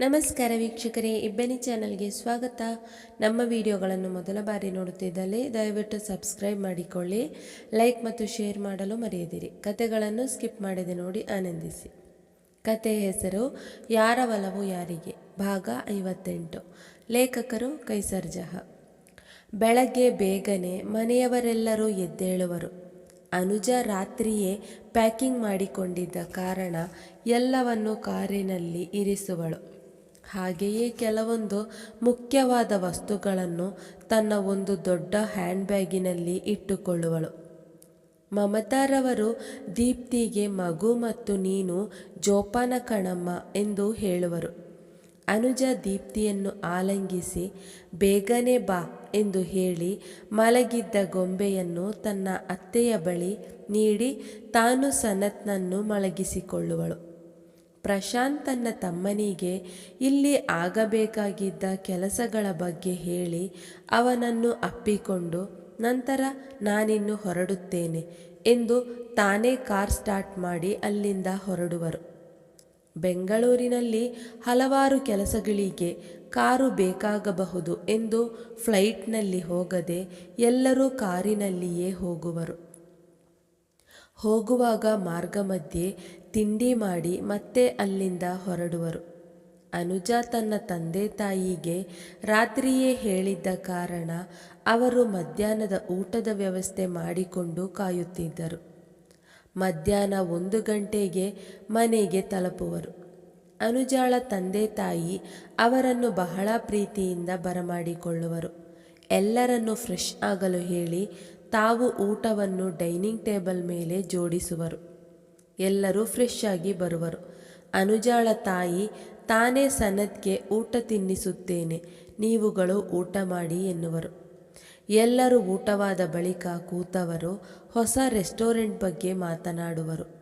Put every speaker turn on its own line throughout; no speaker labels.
ನಮಸ್ಕಾರ ವೀಕ್ಷಕರೇ, ಇಬ್ಬನಿ ಚಾನಲ್ಗೆ ಸ್ವಾಗತ. ನಮ್ಮ ವಿಡಿಯೋಗಳನ್ನು ಮೊದಲ ಬಾರಿ ನೋಡುತ್ತಿದ್ದಲ್ಲಿ ದಯವಿಟ್ಟು ಸಬ್ಸ್ಕ್ರೈಬ್ ಮಾಡಿಕೊಳ್ಳಿ, ಲೈಕ್ ಮತ್ತು ಶೇರ್ ಮಾಡಲು ಮರೆಯದಿರಿ. ಕತೆಗಳನ್ನು ಸ್ಕಿಪ್ ಮಾಡದೆ ನೋಡಿ ಆನಂದಿಸಿ. ಕತೆ ಹೆಸರು, ಯಾರ ಒಲವು ಯಾರಿಗೆ? ಭಾಗ ಐವತ್ತೆಂಟು. ಲೇಖಕರು ಕೈಸರ್ ಜಹ. ಬೆಳಗ್ಗೆ ಬೇಗನೆ ಮನೆಯವರೆಲ್ಲರೂ ಎದ್ದೇಳುವರು. ಅನುಜ ರಾತ್ರಿಯೇ ಪ್ಯಾಕಿಂಗ್ ಮಾಡಿಕೊಂಡಿದ್ದ ಕಾರಣ ಎಲ್ಲವನ್ನು ಕಾರಿನಲ್ಲಿ ಇರಿಸುವಳು. ಹಾಗೆಯೇ ಕೆಲವೊಂದು ಮುಖ್ಯವಾದ ವಸ್ತುಗಳನ್ನು ತನ್ನ ಒಂದು ದೊಡ್ಡ ಹ್ಯಾಂಡ್ ಬ್ಯಾಗಿನಲ್ಲಿ ಇಟ್ಟುಕೊಳ್ಳುವಳು. ಮಮತಾರವರು ದೀಪ್ತಿಗೆ ಮಗು ಮತ್ತು ನೀನು ಜೋಪಾನ ಕಣಮ್ಮ ಎಂದು ಹೇಳುವರು. ಅನುಜ ದೀಪ್ತಿಯನ್ನು ಆಲಂಗಿಸಿ, ಬೇಗನೆ ಬಾ ಎಂದು ಹೇಳಿ ಮಲಗಿದ್ದ ಗೊಂಬೆಯನ್ನು ತನ್ನ ಅತ್ತೆಯ ಬಳಿ ನೀಡಿ ತಾನು ಸನತ್ನನ್ನು ಮಲಗಿಸಿಕೊಳ್ಳುವಳು. ಪ್ರಶಾಂತ್ ತನ್ನ ತಮ್ಮನಿಗೆ ಇಲ್ಲಿ ಆಗಬೇಕಾಗಿದ್ದ ಕೆಲಸಗಳ ಬಗ್ಗೆ ಹೇಳಿ ಅವನನ್ನು ಅಪ್ಪಿಕೊಂಡು, ನಂತರ ನಾನಿನ್ನು ಹೊರಡುತ್ತೇನೆ ಎಂದು ತಾನೇ ಕಾರ್ ಸ್ಟಾರ್ಟ್ ಮಾಡಿ ಅಲ್ಲಿಂದ ಹೊರಡುವರು. ಬೆಂಗಳೂರಿನಲ್ಲಿ ಹಲವಾರು ಕೆಲಸಗಳಿಗೆ ಕಾರು ಬೇಕಾಗಬಹುದು ಎಂದು ಫ್ಲೈಟ್ನಲ್ಲಿ ಹೋಗದೆ ಎಲ್ಲರೂ ಕಾರಿನಲ್ಲಿಯೇ ಹೋಗುವರು. ಹೋಗುವಾಗ ಮಾರ್ಗ ಮಧ್ಯೆ ತಿಂಡಿ ಮಾಡಿ ಮತ್ತೆ ಅಲ್ಲಿಂದ ಹೊರಡುವರು. ಅನುಜ ತನ್ನ ತಂದೆ ತಾಯಿಗೆ ರಾತ್ರಿಯೇ ಹೇಳಿದ್ದ ಕಾರಣ ಅವರು ಮಧ್ಯಾಹ್ನದ ಊಟದ ವ್ಯವಸ್ಥೆ ಮಾಡಿಕೊಂಡು ಕಾಯುತ್ತಿದ್ದರು. ಮಧ್ಯಾಹ್ನ ಒಂದು ಗಂಟೆಗೆ ಮನೆಗೆ ತಲುಪುವರು. ಅನುಜಾಳ ತಂದೆ ತಾಯಿ ಅವರನ್ನು ಬಹಳ ಪ್ರೀತಿಯಿಂದ ಬರಮಾಡಿಕೊಳ್ಳುವರು. ಎಲ್ಲರನ್ನು ಫ್ರೆಶ್ ಆಗಲು ಹೇಳಿ ತಾವು ಊಟವನ್ನು ಡೈನಿಂಗ್ ಟೇಬಲ್ ಮೇಲೆ ಜೋಡಿಸುವರು. ಎಲ್ಲರೂ ಫ್ರೆಶ್ ಆಗಿ ಬರುವರು. ಅನುಜಾಳ ತಾಯಿ, ತಾನೇ ಸನತ್ಗೆ ಊಟ ತಿನ್ನಿಸುತ್ತೇನೆ, ನೀವುಗಳು ಊಟ ಮಾಡಿ ಎನ್ನುವರು. ಎಲ್ಲರೂ ಊಟವಾದ ಬಳಿಕ ಕೂತವರು, ಹೊಸ ರೆಸ್ಟೋರೆಂಟ್ ಬಗ್ಗೆ ಮಾತನಾಡುವರು.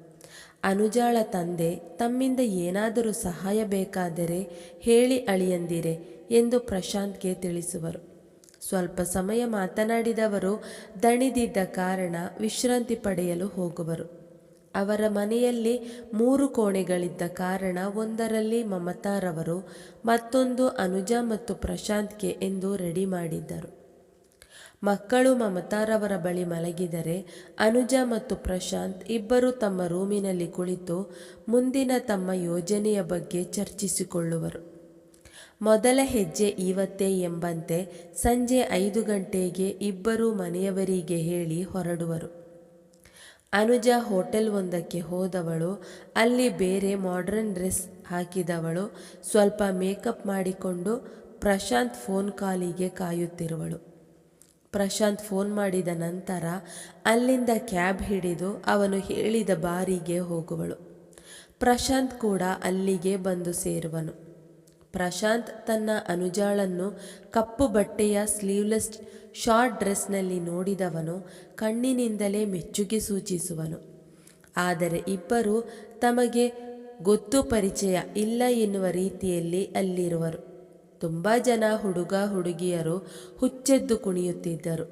ಅನುಜಾಳ ತಂದೆ, ತಮ್ಮಿಂದ ಏನಾದರೂ ಸಹಾಯ ಬೇಕಾದರೆ ಹೇಳಿ ಅಳಿಯಂದಿರೆ ಎಂದು ಪ್ರಶಾಂತ್ಗೆ ತಿಳಿಸುವರು. ಸ್ವಲ್ಪ ಸಮಯ ಮಾತನಾಡಿದವರು ದಣಿದಿದ್ದ ಕಾರಣ ವಿಶ್ರಾಂತಿ ಪಡೆಯಲು ಹೋಗುವರು. ಅವರ ಮನೆಯಲ್ಲಿ ಮೂರು ಕೋಣೆಗಳಿದ್ದ ಕಾರಣ ಒಂದರಲ್ಲಿ ಮಮತಾರವರು, ಮತ್ತೊಂದು ಅನುಜಾ ಮತ್ತು ಪ್ರಶಾಂತ್ಗೆ ಎಂದು ರೆಡಿ ಮಾಡಿದ್ದರು. ಮಕ್ಕಳು ಮಮತಾರವರ ಬಳಿ ಮಲಗಿದರೆ ಅನುಜ ಮತ್ತು ಪ್ರಶಾಂತ್ ಇಬ್ಬರು ತಮ್ಮ ರೂಮಿನಲ್ಲಿ ಕುಳಿತು ಮುಂದಿನ ತಮ್ಮ ಯೋಜನೆಯ ಬಗ್ಗೆ ಚರ್ಚಿಸಿಕೊಳ್ಳುವರು. ಮೊದಲ ಹೆಜ್ಜೆ ಇವತ್ತೇ ಎಂಬಂತೆ ಸಂಜೆ ಐದು ಗಂಟೆಗೆ ಇಬ್ಬರು ಮನೆಯವರಿಗೆ ಹೇಳಿ ಹೊರಡುವರು. ಅನುಜ ಹೋಟೆಲ್ ಒಂದಕ್ಕೆ ಹೋದವಳು. ಅಲ್ಲಿ ಬೇರೆ ಮಾಡ್ರನ್ ಡ್ರೆಸ್ ಹಾಕಿದವಳು. ಸ್ವಲ್ಪ ಮೇಕಪ್ ಮಾಡಿಕೊಂಡು ಪ್ರಶಾಂತ್ ಫೋನ್ ಕಾಲಿಗೆ ಕಾಯುತ್ತಿರುವಳು. ಪ್ರಶಾಂತ್ ಫೋನ್ ಮಾಡಿದ ನಂತರ ಅಲ್ಲಿಂದ ಕ್ಯಾಬ್ ಹಿಡಿದು ಅವನು ಹೇಳಿದ ಬಾರಿಗೆ ಹೋಗುವಳು. ಪ್ರಶಾಂತ್ ಕೂಡ ಅಲ್ಲಿಗೆ ಬಂದು ಸೇರುವನು. ಪ್ರಶಾಂತ್ ತನ್ನ ಅನುಜಾಳನ್ನು ಕಪ್ಪು ಬಟ್ಟೆಯ ಸ್ಲೀವ್ಲೆಸ್ ಶಾರ್ಟ್ ಡ್ರೆಸ್ನಲ್ಲಿ ನೋಡಿದವನು ಕಣ್ಣಿನಿಂದಲೇ ಮೆಚ್ಚುಗೆ ಸೂಚಿಸುವನು. ಆದರೆ ಇಬ್ಬರು ತಮಗೆ ಗೊತ್ತು ಪರಿಚಯ ಇಲ್ಲ ಎನ್ನುವ ರೀತಿಯಲ್ಲಿ ಅಲ್ಲಿರುವರು. ತುಂಬ ಜನ ಹುಡುಗ ಹುಡುಗಿಯರು ಹುಚ್ಚೆದ್ದು ಕುಣಿಯುತ್ತಿದ್ದರು.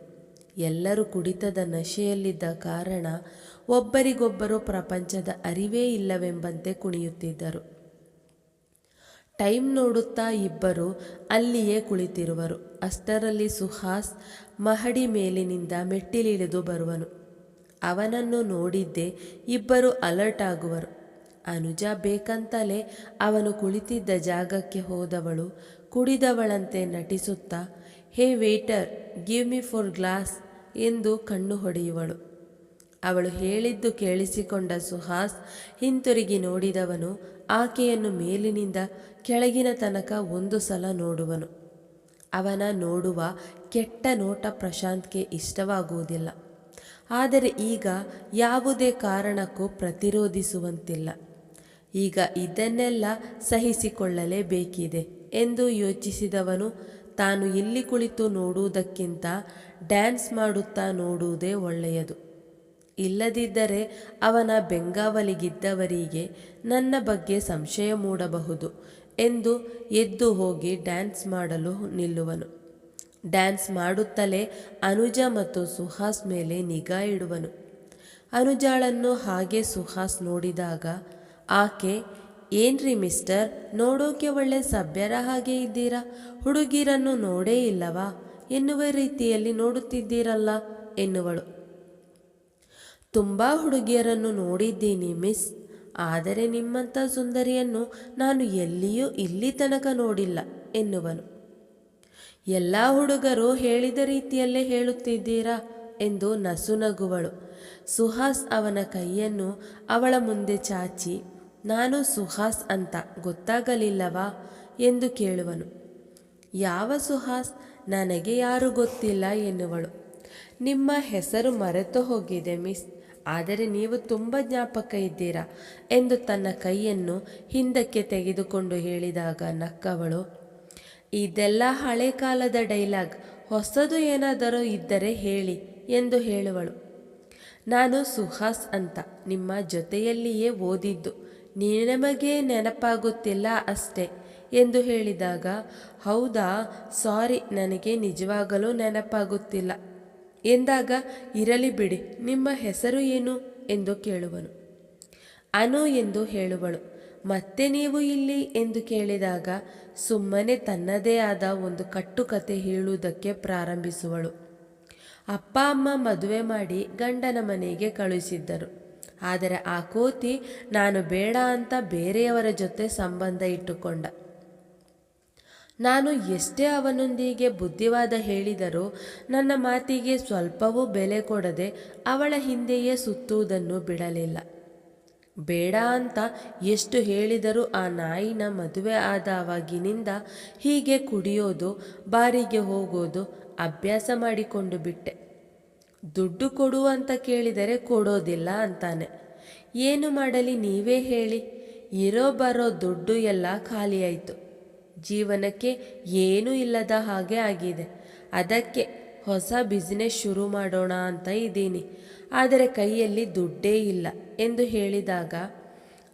ಎಲ್ಲರೂ ಕುಡಿತದ ನಶೆಯಲ್ಲಿದ್ದ ಕಾರಣ ಒಬ್ಬರಿಗೊಬ್ಬರು ಪ್ರಪಂಚದ ಅರಿವೇ ಇಲ್ಲವೆಂಬಂತೆ ಕುಣಿಯುತ್ತಿದ್ದರು. ಟೈಮ್ ನೋಡುತ್ತಾ ಇಬ್ಬರು ಅಲ್ಲಿಯೇ ಕುಳಿತಿರುವರು. ಅಷ್ಟರಲ್ಲಿ ಸುಹಾಸ್ ಮಹಡಿ ಮೇಲಿನಿಂದ ಮೆಟ್ಟಿಲಿಳಿದು ಬರುವನು. ಅವನನ್ನು ನೋಡಿದ್ದೇ ಇಬ್ಬರು ಅಲರ್ಟ್ ಆಗುವರು. ಅನುಜ ಬೇಕಂತಲೇ ಅವನು ಕುಳಿತಿದ್ದ ಜಾಗಕ್ಕೆ ಹೋದವಳು ಕುಡಿದವಳಂತೆ ನಟಿಸುತ್ತಾ, hey waiter, give me four glass ಎಂದು ಕಣ್ಣು ಹೊಡೆಯುವಳು. ಅವಳು ಹೇಳಿದ್ದು ಕೇಳಿಸಿಕೊಂಡ ಸುಹಾಸ್ ಹಿಂತಿರುಗಿ ನೋಡಿದವನು, ಆಕೆಯನ್ನು ಮೇಲಿನಿಂದ ಕೆಳಗಿನ ತನಕ ಒಂದು ಸಲ ನೋಡುವನು. ಅವನ ನೋಡುವ ಕೆಟ್ಟ ನೋಟ ಪ್ರಶಾಂತ್ಗೆ ಇಷ್ಟವಾಗುವುದಿಲ್ಲ. ಆದರೆ ಈಗ ಯಾವುದೇ ಕಾರಣಕ್ಕೂ ಪ್ರತಿರೋಧಿಸುವಂತಿಲ್ಲ. ಈಗ ಇದನ್ನೆಲ್ಲ ಸಹಿಸಿಕೊಳ್ಳಲೇಬೇಕಿದೆ ಎಂದು ಯೋಚಿಸಿದವನು, ತಾನು ಇಲ್ಲಿ ಕುಳಿತು ನೋಡುವುದಕ್ಕಿಂತ ಡ್ಯಾನ್ಸ್ ಮಾಡುತ್ತಾ ನೋಡುವುದೇ ಒಳ್ಳೆಯದು. ಇಲ್ಲದಿದ್ದರೆ ಅವನ ಬೆಂಗಾವಲಿಗಿದ್ದವರಿಗೆ ನನ್ನ ಬಗ್ಗೆ ಸಂಶಯ ಮೂಡಬಹುದು ಎಂದು ಎದ್ದು ಹೋಗಿ ಡ್ಯಾನ್ಸ್ ಮಾಡಲು ನಿಲ್ಲುವನು. ಡ್ಯಾನ್ಸ್ ಮಾಡುತ್ತಲೇ ಅನುಜ ಮತ್ತು ಸುಹಾಸ್ ಮೇಲೆ ನಿಗಾ ಇಡುವನು. ಅನುಜಾಳನ್ನು ಹಾಗೆ ಸುಹಾಸ್ ನೋಡಿದಾಗ, ಆಕೆ, ಏನ್ರಿ ಮಿಸ್ಟರ್, ನೋಡೋಕೆ ಒಳ್ಳೆ ಸಭ್ಯರ ಹಾಗೆ ಇದ್ದೀರಾ? ಹುಡುಗಿರನ್ನು ನೋಡೇ ಇಲ್ಲವಾ? ಎನ್ನುವ ರೀತಿಯಲ್ಲಿ ನೋಡುತ್ತಿದ್ದೀರಲ್ಲ? ಎನ್ನುವಳು. ತುಂಬ ಹುಡುಗಿಯರನ್ನು ನೋಡಿದ್ದೀನಿ ಮಿಸ್. ಆದರೆ ನಿಮ್ಮಂಥ ಸುಂದರಿಯನ್ನು ನಾನು ಎಲ್ಲಿಯೂ ಇಲ್ಲಿ ತನಕ ನೋಡಿಲ್ಲ ಎನ್ನುವನು. ಎಲ್ಲ ಹುಡುಗರು ಹೇಳಿದ ರೀತಿಯಲ್ಲೇ ಹೇಳುತ್ತಿದ್ದೀರಾ ಎಂದು ನಸುನಗುವಳು ಸುಹಾಸ್ ಅವನ ಕೈಯನ್ನು ಅವಳ ಮುಂದೆ ಚಾಚಿ, ನಾನು ಸುಹಾಸ್ ಅಂತ ಗೊತ್ತಾಗಲಿಲ್ಲವಾ? ಎಂದು ಕೇಳುವನು. ಯಾವ ಸುಹಾಸ್? ನನಗೆ ಯಾರು ಗೊತ್ತಿಲ್ಲ? ಎನ್ನುವಳು. ನಿಮ್ಮ ಹೆಸರು ಮರೆತು ಹೋಗಿದೆ, ಮಿಸ್. ಆದರೆ ನೀವು ತುಂಬ ಜ್ಞಾಪಕ ಇದ್ದೀರಾ ಎಂದು ತನ್ನ ಕೈಯನ್ನು ಹಿಂದಕ್ಕೆ ತೆಗೆದುಕೊಂಡು ಹೇಳಿದಾಗ ನಕ್ಕವಳು, ಇದೆಲ್ಲ ಹಳೆ ಕಾಲದ ಡೈಲಾಗ್. ಹೊಸದು ಏನಾದರೂ ಇದ್ದರೆ ಹೇಳಿ ಎಂದು ಹೇಳುವಳು. ನಾನು ಸುಹಾಸ್ ಅಂತ. ನಿಮ್ಮ ಜೊತೆಯಲ್ಲಿಯೇ ಓದಿದ್ದು. ನಿಮಗೆ ನೆನಪಾಗುತ್ತಿಲ್ಲ ಅಷ್ಟೇ ಎಂದು ಹೇಳಿದಾಗ, ಹೌದಾ, ಸಾರಿ, ನನಗೆ ನಿಜವಾಗಲೂ ನೆನಪಾಗುತ್ತಿಲ್ಲ. ಎಂದಾಗ, ಇರಲಿ ಬಿಡಿ, ನಿಮ್ಮ ಹೆಸರು ಏನು? ಎಂದು ಕೇಳುವನು. ಅನು ಎಂದು ಹೇಳುವಳು. ಮತ್ತೆ ನೀವು ಇಲ್ಲಿ? ಎಂದು ಕೇಳಿದಾಗ, ಸುಮ್ಮನೆ ತನ್ನದೇ ಆದ ಒಂದು ಕಟ್ಟುಕತೆ ಹೇಳುವುದಕ್ಕೆ ಪ್ರಾರಂಭಿಸುವಳು. ಅಪ್ಪ, ಅಮ್ಮ ಮದುವೆ ಮಾಡಿ ಗಂಡನ ಮನೆಗೆ ಕಳುಹಿಸಿದ್ದರು. ಆದರೆ ಆ ಕೋತಿ, ನಾನು ಬೇಡ ಅಂತ ಬೇರೆಯವರ ಜೊತೆ ಸಂಬಂಧ ಇಟ್ಟುಕೊಂಡ. ನಾನು ಎಷ್ಟೇ ಅವನೊಂದಿಗೆ ಬುದ್ಧಿವಾದ ಹೇಳಿದರೂ ನನ್ನ ಮಾತಿಗೆ ಸ್ವಲ್ಪವೂ ಬೆಲೆ ಕೊಡದೆ ಅವಳ ಹಿಂದೆಯೇ ಸುತ್ತುವುದನ್ನು ಬಿಡಲಿಲ್ಲ. ಬೇಡ ಅಂತ ಎಷ್ಟು ಹೇಳಿದರೂ ಆ ನಾಯಿನ ಮದುವೆ ಆದವಾಗಿನಿಂದ ಹೀಗೆ ಕುಡಿಯೋದು, ಬಾರಿಗೆ ಹೋಗೋದು, ಅಭ್ಯಾಸ ಮಾಡಿಕೊಂಡು ಬಿಟ್ಟೆ. ದುಡ್ಡು ಕೊಡು ಅಂತ ಕೇಳಿದರೆ ಕೊಡೋದಿಲ್ಲ ಅಂತಾನೆ. ಏನು ಮಾಡಲಿ ನೀವೇ ಹೇಳಿ. ಇರೋ ಬರೋ ದುಡ್ಡು ಎಲ್ಲ ಖಾಲಿಯಾಯಿತು. ಜೀವನಕ್ಕೆ ಏನೂ ಇಲ್ಲದ ಹಾಗೆ ಆಗಿದೆ. ಅದಕ್ಕೆ ಹೊಸ ಬಿಸ್ನೆಸ್ ಶುರು ಮಾಡೋಣ ಅಂತ ಇದ್ದೀನಿ. ಆದರೆ ಕೈಯಲ್ಲಿ ದುಡ್ಡೇ ಇಲ್ಲ ಎಂದು ಹೇಳಿದಾಗ,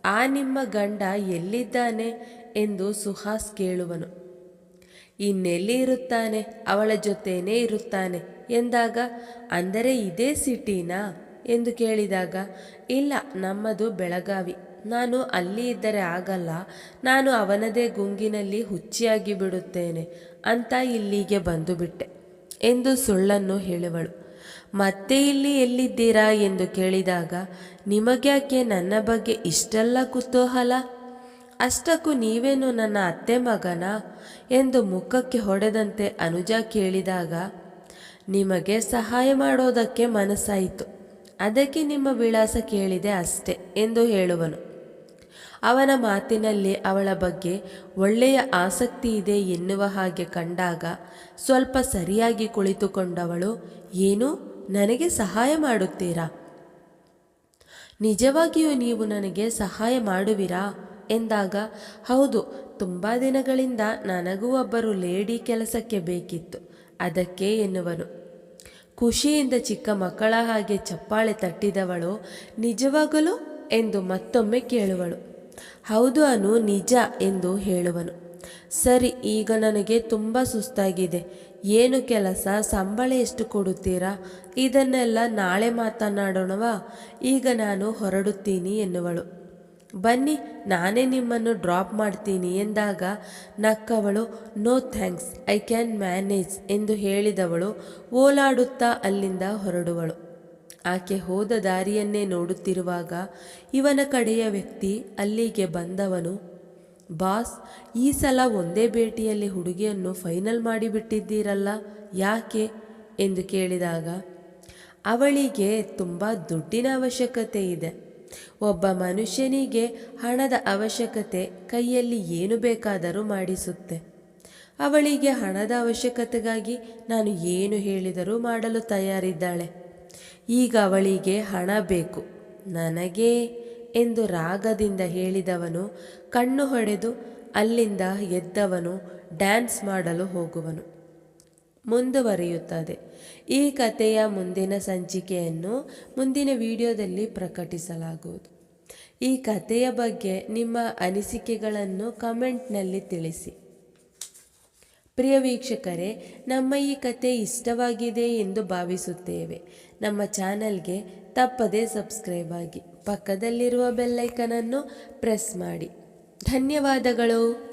ಆ ನಿಮ್ಮ ಗಂಡ ಎಲ್ಲಿದ್ದಾನೆ ಎಂದು ಸುಹಾಸ್ ಕೇಳುವನು. ಇನ್ನೆಲ್ಲಿ ಇರುತ್ತಾನೆ? ಅವಳ ಜೊತೆನೇ ಇರುತ್ತಾನೆ ಎಂದಾಗ, ಅಂದರೆ ಇದೇ ಸಿಟಿನಾ ಎಂದು ಕೇಳಿದಾಗ, ಇಲ್ಲ, ನಮ್ಮದು ಬೆಳಗಾವಿ. ನಾನು ಅಲ್ಲಿ ಇದ್ದರೆ ಆಗಲ್ಲ, ನಾನು ಅವನದೇ ಗುಂಗಿನಲ್ಲಿ ಹುಚ್ಚಿಯಾಗಿ ಬಿಡುತ್ತೇನೆ ಅಂತ ಇಲ್ಲಿಗೆ ಬಂದು ಬಿಟ್ಟೆ ಎಂದು ಸುಳ್ಳನ್ನು ಹೇಳುವಳು. ಮತ್ತೆ ಇಲ್ಲಿ ಎಲ್ಲಿದ್ದೀರಾ ಎಂದು ಕೇಳಿದಾಗ, ನಿಮಗ್ಯಾಕೆ ನನ್ನ ಬಗ್ಗೆ ಇಷ್ಟೆಲ್ಲ ಕುತೂಹಲ? ಅಷ್ಟಕ್ಕೂ ನೀವೇನು ನನ್ನ ಅತ್ತೆ ಮಗನ ಎಂದು ಮುಖಕ್ಕೆ ಹೊಡೆದಂತೆ ಅನುಜ ಕೇಳಿದಾಗ, ನಿಮಗೆ ಸಹಾಯ ಮಾಡೋದಕ್ಕೆ ಮನಸ್ಸಾಯಿತು. ಅದಕ್ಕೆ ನಿಮ್ಮ ವಿಳಾಸ ಕೇಳಿದೆ ಅಷ್ಟೆ ಎಂದು ಹೇಳುವನು. ಅವನ ಮಾತಿನಲ್ಲಿ ಅವಳ ಬಗ್ಗೆ ಒಳ್ಳೆಯ ಆಸಕ್ತಿ ಇದೆ ಎನ್ನುವ ಹಾಗೆ ಕಂಡಾಗ ಸ್ವಲ್ಪ ಸರಿಯಾಗಿ ಕುಳಿತುಕೊಂಡವಳು, ಏನು? ನನಗೆ ಸಹಾಯ ಮಾಡುತ್ತೀರಾ? ನಿಜವಾಗಿಯೂ ನೀವು ನನಗೆ ಸಹಾಯ ಮಾಡುವಿರಾ? ಎಂದಾಗ, ಹೌದು, ತುಂಬ ದಿನಗಳಿಂದ ನನಗೂ ಒಬ್ಬರು ಲೇಡಿ ಕೆಲಸಕ್ಕೆ ಬೇಕಿತ್ತು, ಅದಕ್ಕೆ, ಎನ್ನುವನು. ಖುಷಿಯಿಂದ ಚಿಕ್ಕ ಮಕ್ಕಳ ಹಾಗೆ ಚಪ್ಪಾಳೆ ತಟ್ಟಿದವಳು, ನಿಜವಾಗಲೂ ಎಂದು ಮತ್ತೊಮ್ಮೆ ಕೇಳುವಳು. ಹೌದು ಅನು, ನಿಜ ಎಂದು ಹೇಳುವನು. ಸರಿ, ಈಗ ನನಗೆ ತುಂಬ ಸುಸ್ತಾಗಿದೆ. ಏನು ಕೆಲಸ? ಸಂಬಳ ಎಷ್ಟು ಕೊಡುತ್ತೀರಾ? ಇದನ್ನೆಲ್ಲ ನಾಳೆ ಮಾತನಾಡೋಣವಾ? ಈಗ ನಾನು ಹೊರಡುತ್ತೀನಿ ಎನ್ನುವಳು. ಬನ್ನಿ, ನಾನೇ ನಿಮ್ಮನ್ನು ಡ್ರಾಪ್ ಮಾಡ್ತೀನಿ ಎಂದಾಗ ನಕ್ಕವಳು no thanks I can manage ಎಂದು ಹೇಳಿದವಳು, ಓಲಾಡುತ್ತಾ ಅಲ್ಲಿಂದ ಹೊರಡುವಳು. ಆಕೆ ಹೋದ ದಾರಿಯನ್ನೇ ನೋಡುತ್ತಿರುವಾಗ ಇವನ ಕಡೆಯ ವ್ಯಕ್ತಿ ಅಲ್ಲಿಗೆ ಬಂದವನು, ಬಾಸ್, ಈ ಸಲ ಒಂದೇ ಭೇಟಿಯಲ್ಲಿ ಹುಡುಗಿಯನ್ನು ಫೈನಲ್ ಮಾಡಿಬಿಟ್ಟಿದ್ದೀರಲ್ಲ, ಯಾಕೆ? ಎಂದು ಕೇಳಿದಾಗ, ಅವಳಿಗೆ ತುಂಬ ದುಡ್ಡಿನ ಅವಶ್ಯಕತೆ ಇದೆ. ಒಬ್ಬ ಮನುಷ್ಯನಿಗೆ ಹಣದ ಅವಶ್ಯಕತೆ ಕೈಯಲ್ಲಿ ಏನು ಬೇಕಾದರೂ ಮಾಡಿಸುತ್ತೆ. ಅವಳಿಗೆ ಹಣದ ಅವಶ್ಯಕತೆಗಾಗಿ ನಾನು ಏನು ಹೇಳಿದರೂ ಮಾಡಲು ತಯಾರಿದ್ದಾಳೆ. ಈಗ ಅವಳಿಗೆ ಹಣ ಬೇಕು. ನನಗೆ? ಎಂದು ರಾಗದಿಂದ ಹೇಳಿದವನು, ಕಣ್ಣು ಹೊಡೆದು ಅಲ್ಲಿಂದ ಎದ್ದವನು, ಡ್ಯಾನ್ಸ್ ಮಾಡಲು ಹೋಗುವನು. ಮುಂದುವರಿಯುತ್ತದೆ. ಈ ಕಥೆಯ ಮುಂದಿನ ಸಂಚಿಕೆಯನ್ನು ಮುಂದಿನ ವಿಡಿಯೋದಲ್ಲಿ ಪ್ರಕಟಿಸಲಾಗುವುದು. ಈ ಕಥೆಯ ಬಗ್ಗೆ ನಿಮ್ಮ ಅನಿಸಿಕೆಗಳನ್ನು ಕಮೆಂಟ್ನಲ್ಲಿ ತಿಳಿಸಿ. ಪ್ರಿಯ ವೀಕ್ಷಕರೇ, ನಮ್ಮ ಈ ಕತೆ ಇಷ್ಟವಾಗಿದೆ ಎಂದು ಭಾವಿಸುತ್ತೇವೆ. ನಮ್ಮ ಚಾನಲ್ಗೆ ತಪ್ಪದೇ ಸಬ್ಸ್ಕ್ರೈಬ್ ಆಗಿ, ಪಕ್ಕದಲ್ಲಿರುವ ಬೆಲ್ಲೈಕನನ್ನು ಪ್ರೆಸ್ ಮಾಡಿ. ಧನ್ಯವಾದಗಳು.